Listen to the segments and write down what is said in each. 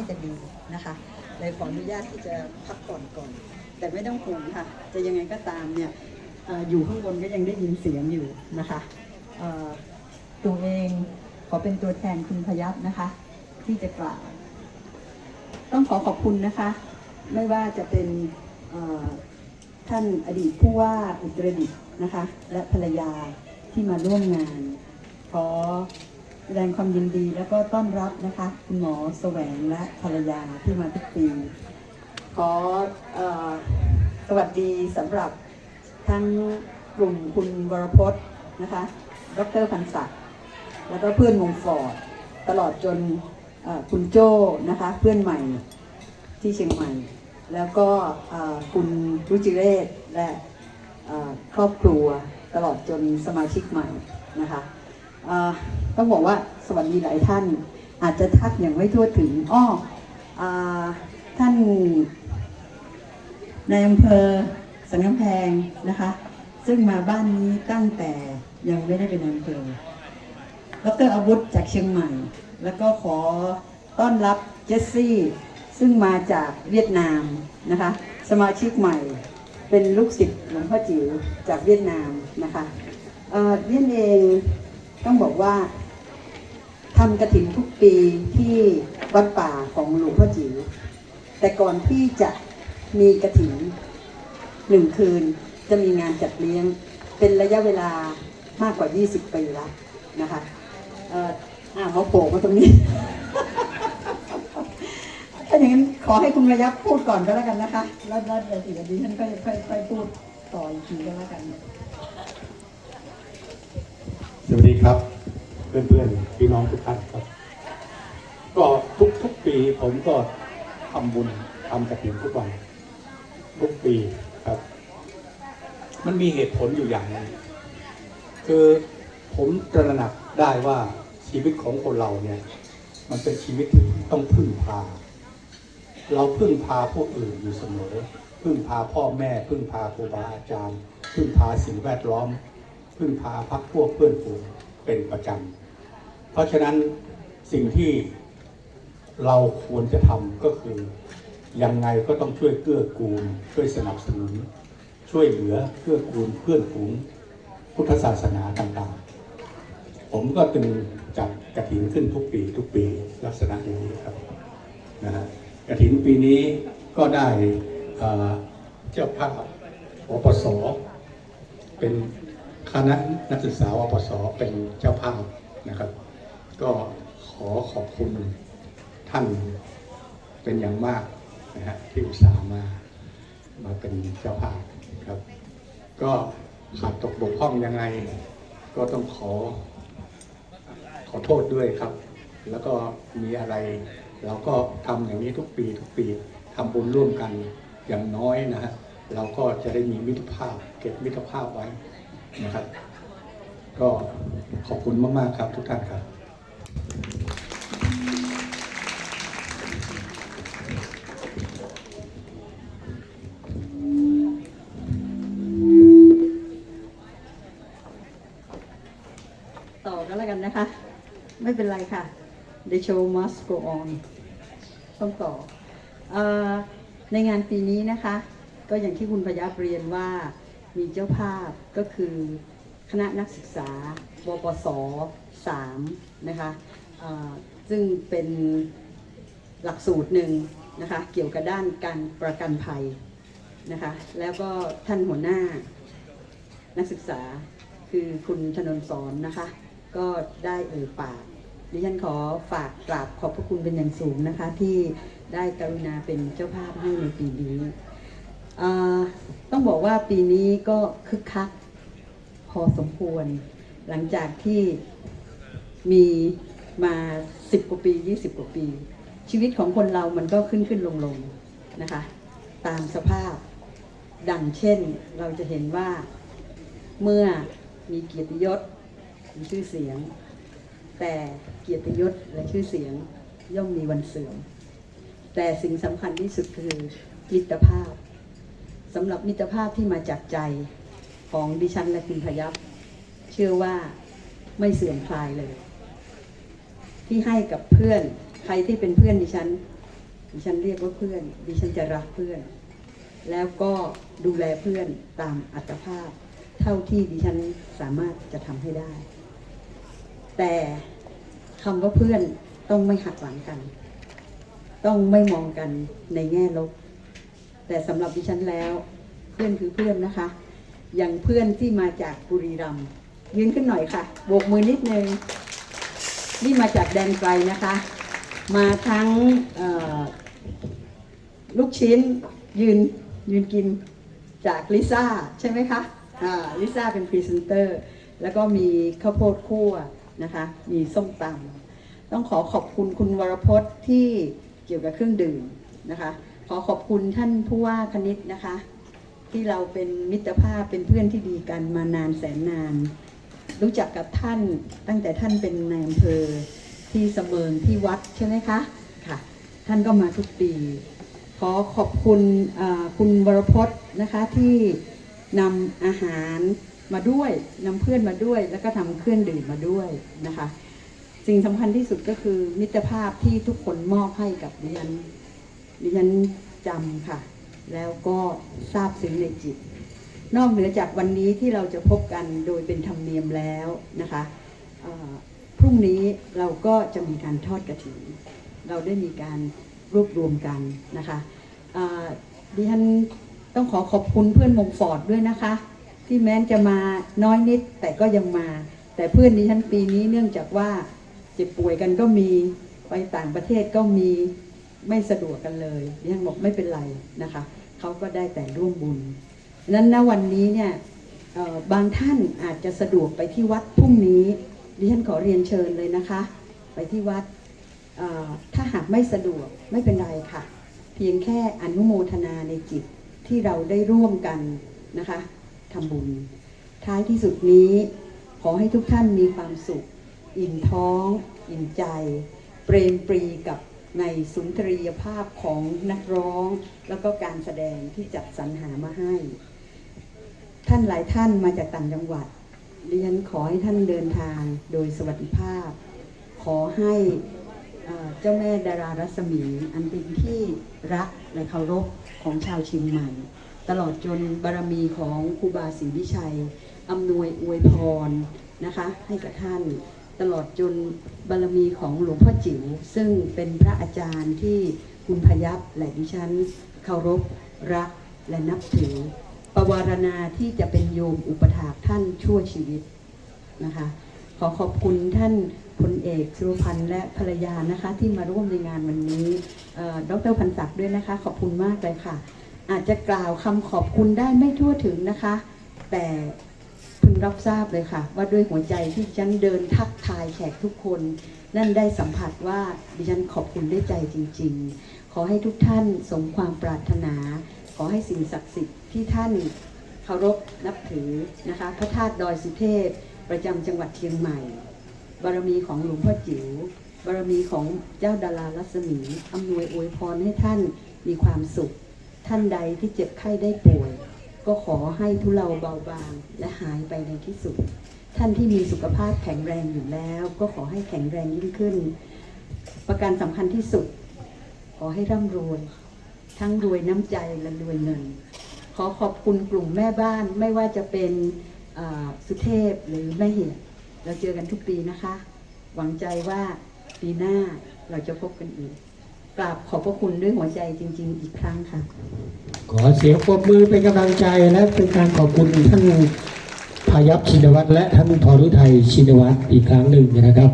ก็จะดีนะคะเลยขออนุญาตที่จะพักผ่อนก่อน แต่ไม่ต้องห่วงค่ะ จะยังไงก็ตามเนี่ยออยู่ข้างบนก็ยังได้ยินเสียงอยู่นะคะตัวเองขอเป็นตัวแทนคุณพยับนะคะ ที่จะกล่าวต้องขอขอบคุณนะคะ ไม่ว่าจะเป็นท่านอดีตผู้ว่าอุตรดิตถ์นะคะ และภรรยาที่มาร่วมงานขอ ดงความยินดีแล้วก็ต้อนรับนะคะคุณหมอแสวงและภรรยาที่มาทุกปีขออสวัสดีสำหรับทั้งกลุ่มคุณวรพจน์นะคะดรพันศักดิ์แล้วก็เพื่อนวงฟอร์ดตลอดจนคุณโจ้นะคะเพื่อนใหม่ที่เชียงใหม่ แล้วก็คุณรุจิเรศและครอบครัวตลอดจนสมาชิกใหม่นะคะ ต้องบอกว่าสวัสดีหลายท่าน อาจจะทักอย่างไม่ทั่วถึงอ้อท่านในายอำเภอสันกำแพงนะคะ ซึ่งมาบ้านนี้ตั้งแต่ยังไม่ได้เป็นอำเภอดรอาวุธจากเชียงใหม่ แล้วก็ขอต้อนรับเจสซี่ ซึ่งมาจากเวียดนามนะคะ สมาชิกใหม่เป็นลูกศิษย์หลวงพ่อจิ๋วจากเวียดนามนะคะเเรียนเอง ต้องบอกว่าทำกระถินทุกปีที่วัดป่าของหลวงพ่อจิ๋วแต่ก่อนที่จะมีกระถินหนึ่งคืนจะมีงานจัดเลี้ยงเป็นระยะเวลามากกว่า 20 ปีแล้วนะคะเอ่ออ่าเขาโผล่มาตรงนี้ ถ้าอย่างนั้นขอให้คุณระยับพูดก่อนก็แล้วกันนะคะ แล้วแล้วเดี๋ยวสิเดี๋ยวดิฉันค่อยค่อยค่อยพูดต่ออีกทีก็แล้วกัน สวัสดีครับ เพื่อนๆพี่น้องทุกท่านครับ ก็ทุกทุกปีผมก็ทำบุญทำกระถิ่นทุกวันทุกปีครับ มันมีเหตุผลอยู่อย่างนึงคือผมตระหนักได้ว่าชีวิตของคนเราเนี่ย มันเป็นชีวิตที่ต้องพึ่งพา เราพึ่งพาผู้อื่นอยู่เสมอ พึ่งพาพ่อแม่ พึ่งพาครูบาอาจารย์ พึ่งพาสิ่งแวดล้อม พึ่งพาพักพวกเพื่อนฝูงเป็นประจำ เพราะฉะนั้นสิ่งที่เราควรจะทำก็คือ ยังไงก็ต้องช่วยเกื้อกูล ช่วยสนับสนุน ช่วยเหลือเกื้อกูลเพื่อนฝูง พุทธศาสนาต่างๆ ผมก็ตึงจัดกระถินขึ้นทุกปีทุกปีลักษณะอย่างนี้ครับนะฮะกระถินปีนี้ก็ได้เจ้าภาพอปสเป็น คณะนักศึกษาวปสเป็นเจ้าภาพนะครับ ก็ขอขอบคุณท่านเป็นอย่างมากนะฮะที่อุตส่าห์มามาเป็นเจ้าภาพครับ ก็ขาดตกบกพร่องยังไง ก็ต้องขอ ขอโทษด้วยครับ แล้วก็มีอะไร เราก็ทำอย่างนี้ทุกปี ทุกปีทำบุญร่วมกันอย่างน้อยนะฮะเราก็จะได้มีมิตรภาพ เก็บมิตรภาพไว้ นะครับ ก็ขอบคุณมาก ๆ ครับทุกท่านครับ ต่อก็แล้วกันนะคะ ไม่เป็นไรค่ะ The show must go on ต้องต่อออในงานปีนี้นะคะ ก็อย่างที่คุณพยับเรียนว่า มีเจ้าภาพก็คือคณะนักศึกษาวปศ3นะคะซึ่งเป็นหลักสูตรหนึ่งนะคะเกี่ยวกับด้านการประกันภัยนะคะแล้วก็ท่านหัวหน้านักศึกษาคือคุณธนนสอนนะคะ ก็ได้เอ่ยปากดิฉันขอฝากกราบขอบพระคุณเป็นอย่างสูงนะคะ ที่ได้กรุณาเป็นเจ้าภาพให้ในปีนี้ ต้องบอกว่าปีนี้ก็คึกคักพอสมควร หลังจากที่มีมา10กว่าปี20กว่าปี ชีวิตของคนเรามันก็ขึ้นขึ้นลงลงนะคะ ตามสภาพดังเช่นเราจะเห็นว่าเมื่อมีเกียรติยศมีชื่อเสียง แต่เกียรติยศและชื่อเสียงย่อมมีวันเสื่อม แต่สิ่งสำคัญที่สุดคือมิตรภาพ สำหรับมิตรภาพที่มาจากใจของดิฉันและคุณพยับเชื่อว่าไม่เสื่อมคลายเลย ที่ให้กับเพื่อนใครที่เป็นเพื่อนดิฉัน ดิฉันเรียกว่าเพื่อน ดิฉันจะรักเพื่อน แล้วก็ดูแลเพื่อนตามอัตภาพ เท่าที่ดิฉันสามารถจะทำให้ได้ แต่คำว่าเพื่อนต้องไม่หักหลังกัน ต้องไม่มองกันในแง่ลบ แต่สำหรับดิฉันแล้ว เพื่อนคือเพื่อนนะคะ อย่างเพื่อนที่มาจากบุรีรัมย์ยืนขึ้นหน่อยค่ะโบกมือนิดนึงนี่มาจากแดนไกลนะคะ มาทั้งเอ่อลูกชิ้นยืนยืนกินจากลิซ่าใช่ไหมคะอ่าลิซ่าเป็นพรีเซนเตอร์ แล้วก็มีข้าวโพดคั่วนะคะ มีส้มตำต้องขอขอบคุณคุณวรพจน์ที่เกี่ยวกับเครื่องดื่มนะคะข อขอบคุณท่านผู้ว่าคณิตนะคะ ที่เราเป็นมิตรภาพเป็นเพื่อนที่ดีกันมานานแสนนาน รู้จักกับท่านตั้งแต่ท่านเป็นนายอำเภอที่เสมิงที่วัดใช่ไหมคะค่ะ ท่านก็มาทุกปี ขอขอบคุณคุณวรพจน์นะคะที่นำอาหารมาด้วยนำเพื่อนมาด้วย แล้วก็ทำเครื่องดื่มมาด้วยนะคะ สิ่งสำคัญที่สุดก็คือมิตรภาพที่ทุกคนมอบให้กับดิฉัน ดิฉันจำค่ะ แล้วก็ทราบซึ้งในจิต นอกเหนือจากวันนี้ที่เราจะพบกันโดยเป็นธรรมเนียมแล้วนะคะพรุ่งนี้เราก็จะมีการทอดกระถิ่นเราได้มีการรวบรวมกันนะคะดิฉันต้องขอขอบคุณเพื่อนมงฟอร์ดด้วยนะคะ ที่แม้นจะมาน้อยนิดแต่ก็ยังมา แต่เพื่อนดิฉันปีนี้เนื่องจากว่าเจ็บป่วยกันก็มีไปต่างประเทศก็มี ไม่สะดวกกันเลยดิฉันบอกไม่เป็นไรนะคะเขาก็ได้แต่ร่วมบุญนั้นณวันนี้เนี่ยบางท่านอาจจะสะดวกไปที่วัดพรุ่งนี้ดิฉันขอเรียนเชิญเลยนะคะ ไปที่วัดถ้าหากไม่สะดวกไม่เป็นไรค่ะ เพียงแค่อนุโมทนาในจิตที่เราได้ร่วมกันนะคะทำบุญ ท้ายที่สุดนี้ขอให้ทุกท่านมีความสุข อิ่มท้อง อิ่มใจ เปรมปรีกับ ในสุนทรียภาพของนักร้อง แล้วก็การแสดงที่จัดสรรหามาให้ ท่านหลายท่านมาจากต่างจังหวัดดิฉันขอให้ท่านเดินทางโดยสวัสดิภาพ ขอให้เอ่อเจ้าแม่ดารารัศมี อันเป็นที่รักและเคารพของชาวเชียงใหม่ ตลอดจนบารมีของครูบาศรีวิชัยอำนวยอวยพรนะคะให้กับท่าน ตลอดจนบารมีของหลวงพ่อจิ๋วซึ่งเป็นพระอาจารย์ที่คุณพยับและดิฉันเคารพรักและนับถือ ประวารณาที่จะเป็นโยมอุปถากท่านชั่วชีวิตนะคะ ขอขอบคุณท่านพลเอกสุรพันธ์และภรรยานะคะที่มาร่วมในงานวันนี้เอ่อดรพันศักดิ์ด้วยนะคะ ขอบคุณมากเลยค่ะ อาจจะกล่าวคำขอบคุณได้ไม่ทั่วถึงนะคะ แต่ พึงรับทราบเลยค่ะ ว่าด้วยหัวใจที่ฉันเดินทักทายแขกทุกคน นั่นได้สัมผัสว่าดิฉันขอบคุณด้วยใจจริง ๆ ขอให้ทุกท่านสมความปรารถนา ขอให้สิ่งศักดิ์สิทธิ์ที่ท่านเคารพนับถือนะคะ พระธาตุดอยสุเทพ ประจำจังหวัดเชียงใหม่ บารมีของหลวงพ่อจิ๋วบารมีของเจ้าดารารัศมีอำนวยอวยพรให้ท่านมีความสุข ท่านใดที่เจ็บไข้ได้ป่วย ก็ขอให้ทุเลาเบาบางและหายไปในที่สุด ท่านที่มีสุขภาพแข็งแรงอยู่แล้ว ก็ขอให้แข็งแรงยิ่งขึ้น ประการสำคัญที่สุด ขอให้ร่ำรวย ทั้งรวยน้ำใจและรวยเงิน ขอขอบคุณกลุ่มแม่บ้านไม่ว่าจะเป็นสุเทพหรือแม่เหียเราเจอกันทุกปีนะคะ หวังใจว่าปีหน้าเราจะพบกันอีก กราบขอบพระคุณด้วยหัวใจจริง ๆ อีกครั้งค่ะ ขอเสียงปรบมือเป็นกำลังใจและเป็นการขอบคุณท่านพายัพชินวัตรและท่านพอรุไทยชินวัตรอีกครั้งหนึ่งนะครับ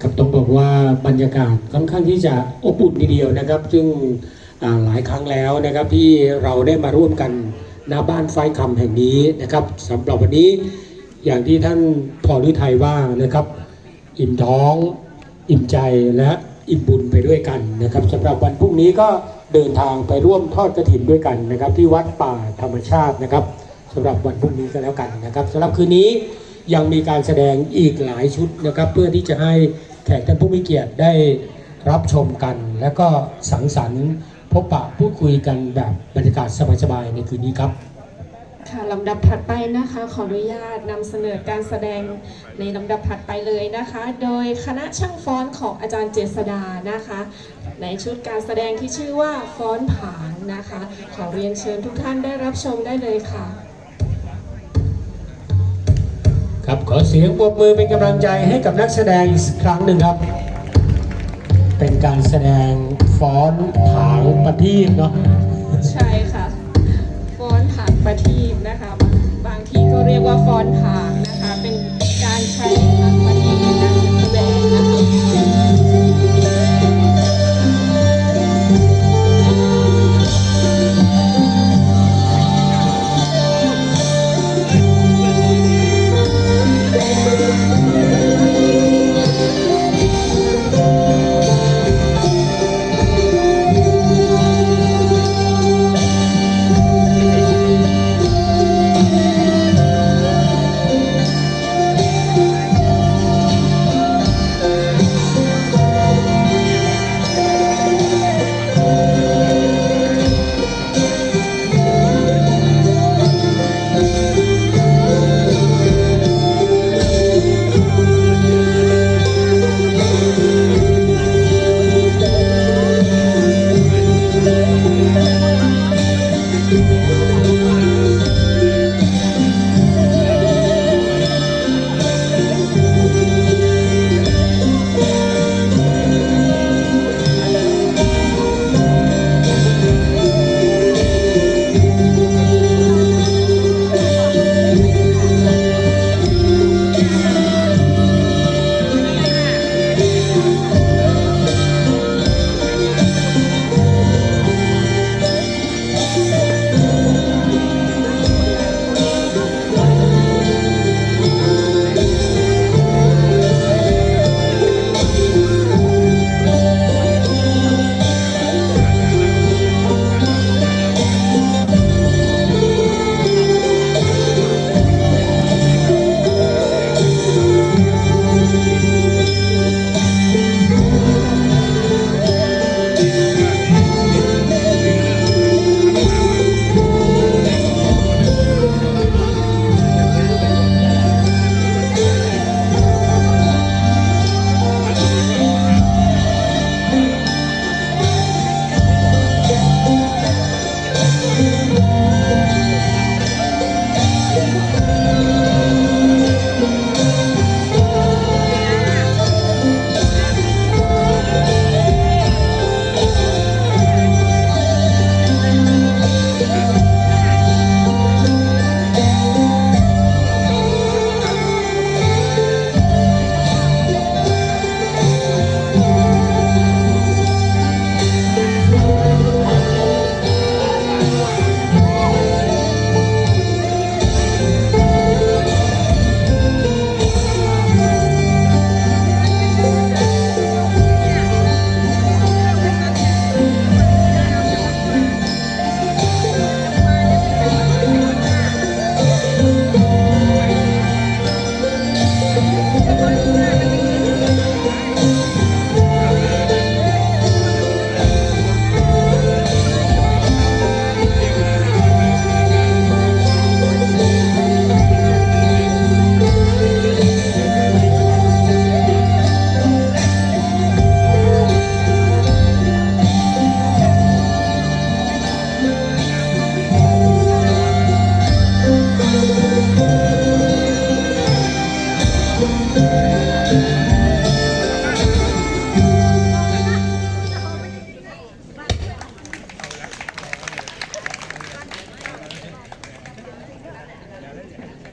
กับต้องบอกว่าบรรยากาศค่อนข้างที่จะอบอุ่นทีเดียวนะครับ ซึ่งหลายครั้งแล้วนะครับที่เราได้มาร่วมกันณบ้านไฟคำแห่งนี้นะครับสำหรับวันนี้อย่างที่ท่านพอรุไทยว่านะครับ อิ่มท้อง อิ่มใจและอิ่มบุญไปด้วยกันนะครับสำหรับวันพรุ่งนี้ก็เดินทางไปร่วมทอดกระถินด้วยกันนะครับ ที่วัดป่าธรรมชาตินะครับสำหรับวันพรุ่งนี้ก็แล้วกันนะครับสำหรับคืนนี้ยังมีการแสดงอีกหลายชุดนะครับ เพื่อที่จะให้แขกท่านผู้มีเกียรติได้รับชมกัน และก็สังสรรค์พบปะพูดคุยกันแบบบรรยากาศสบายๆในคืนนี้ครับ ค่ะค่ะลำดับถัดไปนะคะ ขออนุญาตนำเสนอการแสดงในลำดับถัดไปเลยนะคะ โดยคณะช่างฟ้อนของอาจารย์เจษดานะคะ ในชุดการแสดงที่ชื่อว่าฟ้อนผางนะคะ ขอเรียนเชิญทุกท่านได้รับชมได้เลยค่ะ ครับขอเสียงปรบมือเป็นกำลังใจให้กับนักแสดงอีกสักครั้งหนึ่งครับ เป็นการแสดงฟ้อนผางประทีปเนาะใช่ค่ะฟ้อนผางประทีป ก็เรียกว่าฟ้อนผาง